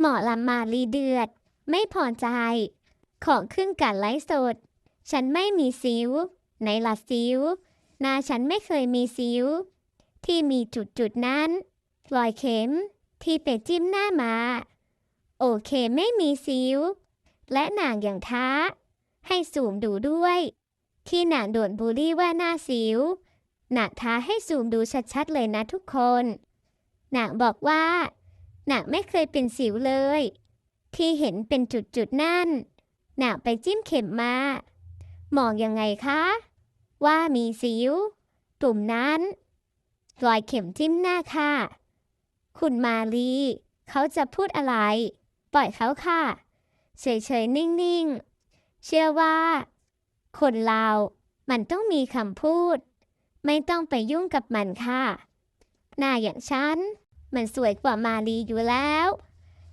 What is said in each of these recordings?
หมอลำมาลีเดือด ไม่พอใจ ของขึ้นกันไลฟ์สด ฉันไม่มีสิวในละสิวหน้าฉันไม่เคยมีสิวที่มีจุดจุดนั้นรอยเข็มที่ไปจิ้มหน้ามา โอเคไม่มีสิวและหนางอย่างท้า ให้สูมดูด้วย ที่หนางโดนบูลลี่ว่าหน้าสิวหนาท้าให้สูมดูชัดๆเลยนะทุกคนหนางบอกว่า หนาไม่เคยเป็นสิวเลย ที่เห็นเป็นจุดๆนั่นหนาไปจิ้มเข็มมามองยังไงคะ ว่ามีสิว ตุ่มนั้น รอยเข็มจิ้มหน้าค่ะ คุณมาลี เขาจะพูดอะไร ปล่อยเขาค่ะ เฉยๆ นิ่งๆ เชื่อว่า คนเรามันต้องมีคำพูด ไม่ต้องไปยุ่งกับมันค่ะ หน้าอย่างฉัน มันสวยกว่ามาลีอยู่แล้ว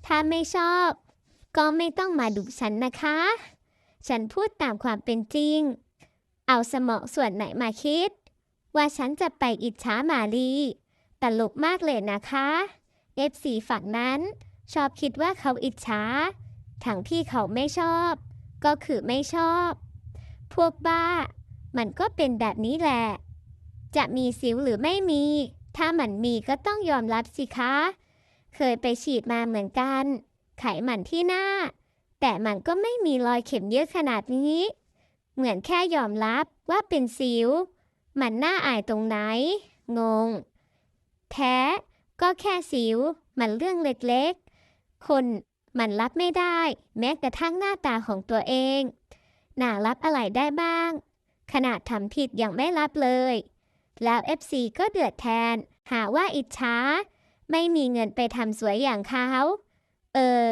ถ้าไม่ชอบ ก็ไม่ต้องมาดุฉันนะคะ ฉันพูดตามความเป็นจริง เอาสมองส่วนไหนมาคิด ว่าฉันจะไปอิจฉามาลีตลกมากเลยนะคะ F4 ฝั่งนั้น ชอบคิดว่าเขาอิจฉาทั้งที่เขาไม่ชอบ ก็คือไม่ชอบ พวกบ้า มันก็เป็นแบบนี้แหละ จะมีสิวหรือไม่มี ถ้ามันมีก็ต้องยอมรับสิคะ เคยไปฉีดมาเหมือนกัน ไขมันที่หน้า แต่มันก็ไม่มีรอยเข็มเยอะขนาดนี้ เหมือนแค่ยอมรับว่าเป็นสิว มันน่าอายตรงไหน งง แท้ ก็แค่สิว มันเรื่องเล็กๆ คนมันรับไม่ได้ แม้กระทั่งหน้าตาของตัวเอง น่ารับอะไรได้บ้าง ขนาดทำผิดยังไม่รับเลย แล้ว FC ก็เดือดแทน หาว่าอิจฉาไม่มีเงินไปทำสวยอย่างเขา เออ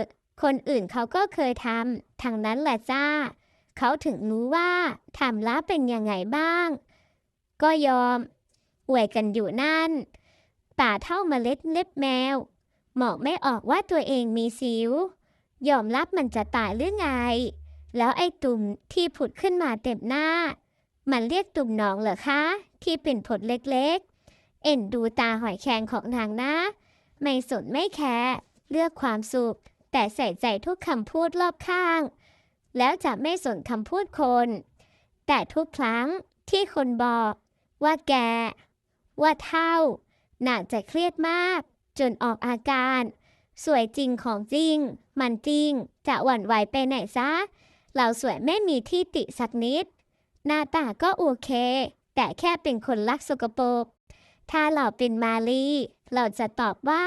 คนอื่นเขาก็เคยทำทางนั้นแหละจ้า เขาถึงรู้ว่าทำแล้วเป็นยังไงบ้าง ก็ยอมอวยกันอยู่นั่น ป่าเท่าเมล็ดเล็บแมวหมอกไม่ออกว่าตัวเองมีสิวยอมรับมันจะตายหรือไง แล้วไอ้ตุ่มที่ผุดขึ้นมาเต็มหน้า มันเรียกตุ่มหนองเหรอคะ ที่เป็นผดเล็กๆ เอ็นดูตาหอยแครงของนางนะ ไม่สนไม่แคร์เลือกความสุข แต่ใส่ใจทุกคำพูดรอบข้าง แล้วจะไม่สนคำพูดคน แต่ทุกครั้งที่คนบอก ว่าแก ว่าเท่า น่าจะเครียดมาก จนออกอาการ สวยจริงของจริง มันจริง จะหวั่นไหวไปไหนซะ เราสวยไม่มีที่ติสักนิด หน้าตาก็โอเค แต่แค่เป็นคนรักสกปรก ถ้าเราเป็นมาลีเราจะตอบว่า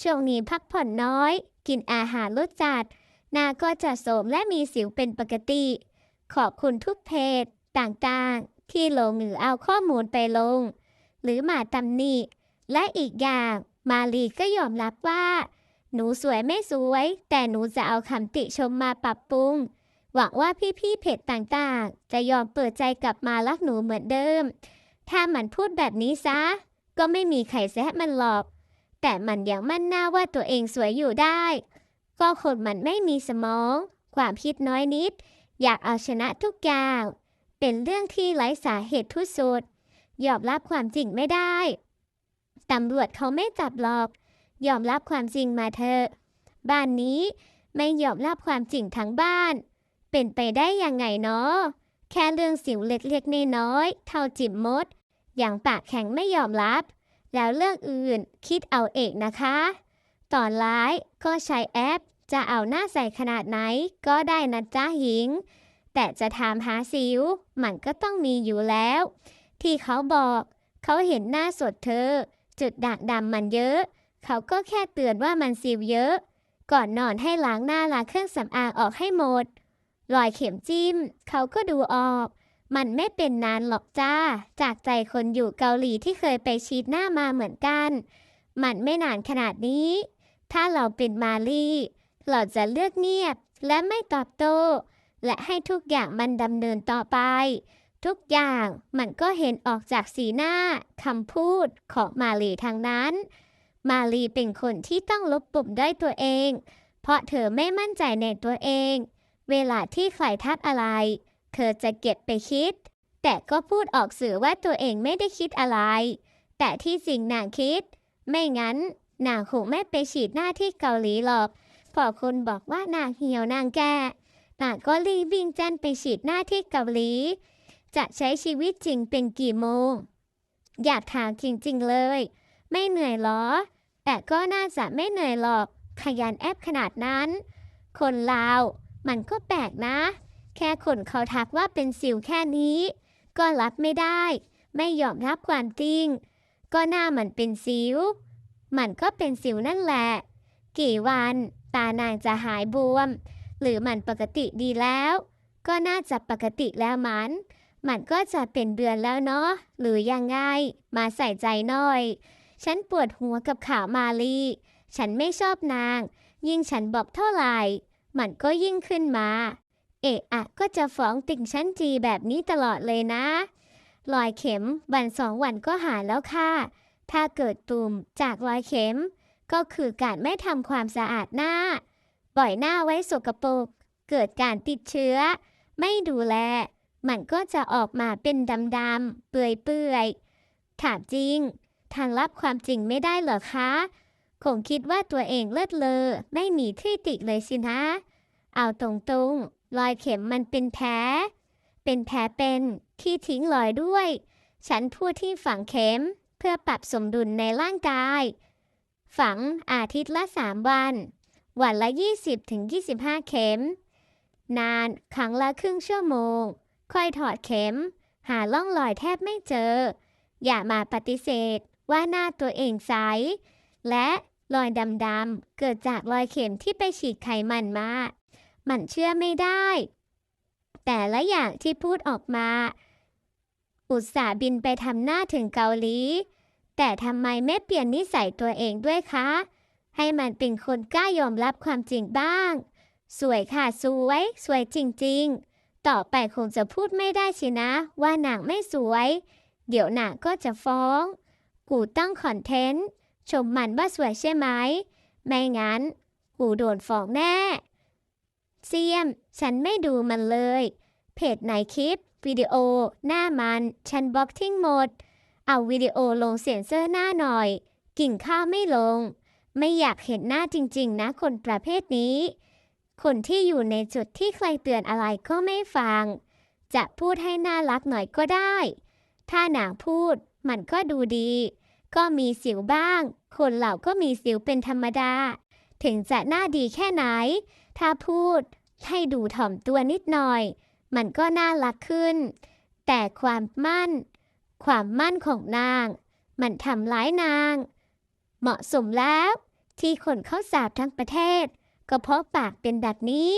ช่วงนี้พักผ่อนน้อย กินอาหารรสจัด หน้าก็จะโสมและมีสิวเป็นปกติ ขอบคุณทุกเพจต่างๆ ที่ลงหรือเอาข้อมูลไปลง หรือมาตำหนิ และอีกอย่างมาลีก็ยอมรับว่า หนูสวยไม่สวย แต่หนูจะเอาคำติชมมาปรับปรุง หวังว่าพี่ๆเพจต่างๆ จะยอมเปิดใจกลับมารักหนูเหมือนเดิม ถ้ามันพูดแบบนี้ซะ ก็ไม่มีใครแซะมันหรอก แต่มันยังมั่นหน้าว่าตัวเองสวยอยู่ได้ ก็คนมันไม่มีสมอง ความคิดน้อยนิด อยากเอาชนะทุกอย่าง เป็นเรื่องที่ไร้สาเหตุทุสุด ยอมรับความจริงไม่ได้ ตำรวจเขาไม่จับหรอก ยอมรับความจริงมาเถอะ บ้านนี้ไม่ยอมรับความจริงทั้งบ้าน เป็นไปได้ยังไงเนาะแค่เรื่องสิวเล็กๆน้อยๆเท่าจิบมด อย่างปากแข็งไม่ยอมรับ แล้วเรื่องอื่นคิดเอาเองนะคะ ตอนร้ายก็ใช้แอป จะเอาหน้าใส่ขนาดไหนก็ได้นะจ้าหญิง แต่จะถามหาสิว มันก็ต้องมีอยู่แล้ว ที่เขาบอกเขาเห็นหน้าสดเธอ จุดด่างดำมันเยอะ เขาก็แค่เตือนว่ามันสิวเยอะ ก่อนนอนให้ล้างหน้าล้างเครื่องสำอางออกให้หมด รอยเข็มจิ้ม เขาก็ดูออก มันไม่เป็นนานหรอกจ้า จากใจคนอยู่เกาหลีที่เคยไปฉีดหน้ามาเหมือนกัน มันไม่นานขนาดนี้ ถ้าเราเป็นมาลีเราจะเลือกเงียบและไม่ตอบโต้ และให้ทุกอย่างมันดำเนินต่อไป ทุกอย่างมันก็เห็นออกจากสีหน้าคำพูดของมาลีทางนั้น มาลีเป็นคนที่ต้องลบปุ่มได้ตัวเอง เพราะเธอไม่มั่นใจในตัวเอง เวลาที่ใครทักอะไร เธอจะเก็บไปคิด แต่ก็พูดออกสื่อว่าตัวเองไม่ได้คิดอะไร แต่ที่จริงนางคิด ไม่งั้นนางคงไม่ไปฉีดหน้าที่เกาหลีหรอกเพพอคนบอกว่านางเหี่ยวนางแก่นางก็รีบวิ่งแจ้นไปฉีดหน้าที่เกาหลี จะใช้ชีวิตจริงเป็นกี่โมง อยากถามจริงๆเลย ไม่เหนื่อยหรอ แต่ก็น่าจะไม่เหนื่อยหรอก ขยันแอปขนาดนั้น คนลาว มันก็แปลกนะ แค่คนเขาทักว่าเป็นสิวแค่นี้ ก็รับไม่ได้ ไม่ยอมรับความจริง ก็หน้ามันเป็นสิว มันก็เป็นสิวนั่นแหละ กี่วันตานางจะหายบวม หรือมันปกติดีแล้ว ก็น่าจะปกติแล้วมันมันก็จะเป็นเดือนแล้วเนาะ หรือยังไง มาใส่ใจหน่อย ฉันปวดหัวกับข่าวมาลี ฉันไม่ชอบนาง ยิ่งฉันบอกเท่าไหร่ มันก็ยิ่งขึ้นมา เอะอะก็จะฟ้องติ่งฉันจีแบบนี้ตลอดเลยนะรอยเข็มวันสองวันก็หายแล้วค่ะ ถ้าเกิดตุ่มจากรอยเข็ม ก็คือการไม่ทำความสะอาดหน้า ปล่อยหน้าไว้สกปรก เกิดการติดเชื้อ ไม่ดูแล มันก็จะออกมาเป็นดำๆ เปื่อยๆ ถามจริง ทางรับความจริงไม่ได้เหรอคะ คงคิดว่าตัวเองเลิศเลอ ไม่มีที่ติเลยสินะ เอาตรงๆ รอยเข็มมันเป็นแผล เป็นแผลเป็นที่ทิ้งรอยด้วย ฉันพูดที่ฝังเข็มเพื่อปรับสมดุลในร่างกาย ฝังอาทิตย์ละ 3 วัน วันละ 20-25 เข็ม นานครั้งละครึ่งชั่วโมง ค่อยถอดเข็ม หาล่องรอยแทบไม่เจอ อย่ามาปฏิเสธว่าหน้าตัวเองใส และรอยดำๆ เกิดจากรอยเข็มที่ไปฉีดไขมันมา มันเชื่อไม่ได้ แต่ละอย่างที่พูดออกมา อุตส่าห์บินไปทำหน้าถึงเกาหลี แต่ทำไมไม่เปลี่ยนนิสัยตัวเองด้วยคะ ให้มันเป็นคนกล้ายอมรับความจริงบ้าง สวยค่ะสวย สวยจริงๆ ต่อไปคงจะพูดไม่ได้สินะ ว่าหนางไม่สวย เดี๋ยวหนางก็จะฟ้อง กูตั้งคอนเทนต์ ชมมันว่าสวยใช่ไหม ไม่งั้นกูโดนฟ้องแน่เซียม ฉันไม่ดูมันเลย เพจไหนคลิป วิดีโอ หน้ามัน ฉันบล็อกทิ้งหมด เอาวิดีโอลงเซ็นเซอร์หน้าหน่อย กิ่งข้าวไม่ลง ไม่อยากเห็นหน้าจริง ๆ นะคนประเภทนี้ คนที่อยู่ในจุดที่ใครเตือนอะไรก็ไม่ฟัง จะพูดให้น่ารักหน่อยก็ได้ ถ้าหนางพูดมันก็ดูดี ก็มีสิวบ้าง คนเหล่าก็มีสิวเป็นธรรมดา ถึงจะหน้าดีแค่ไหน ถ้าพูดให้ดูถ่อมตัวนิดหน่อย มันก็น่ารักขึ้น แต่ความมั่น ความมั่นของนาง มันทำร้ายนาง เหมาะสมแล้ว ที่คนเขาสาบทั้งประเทศ ก็เพราะปากเป็นแบบนี้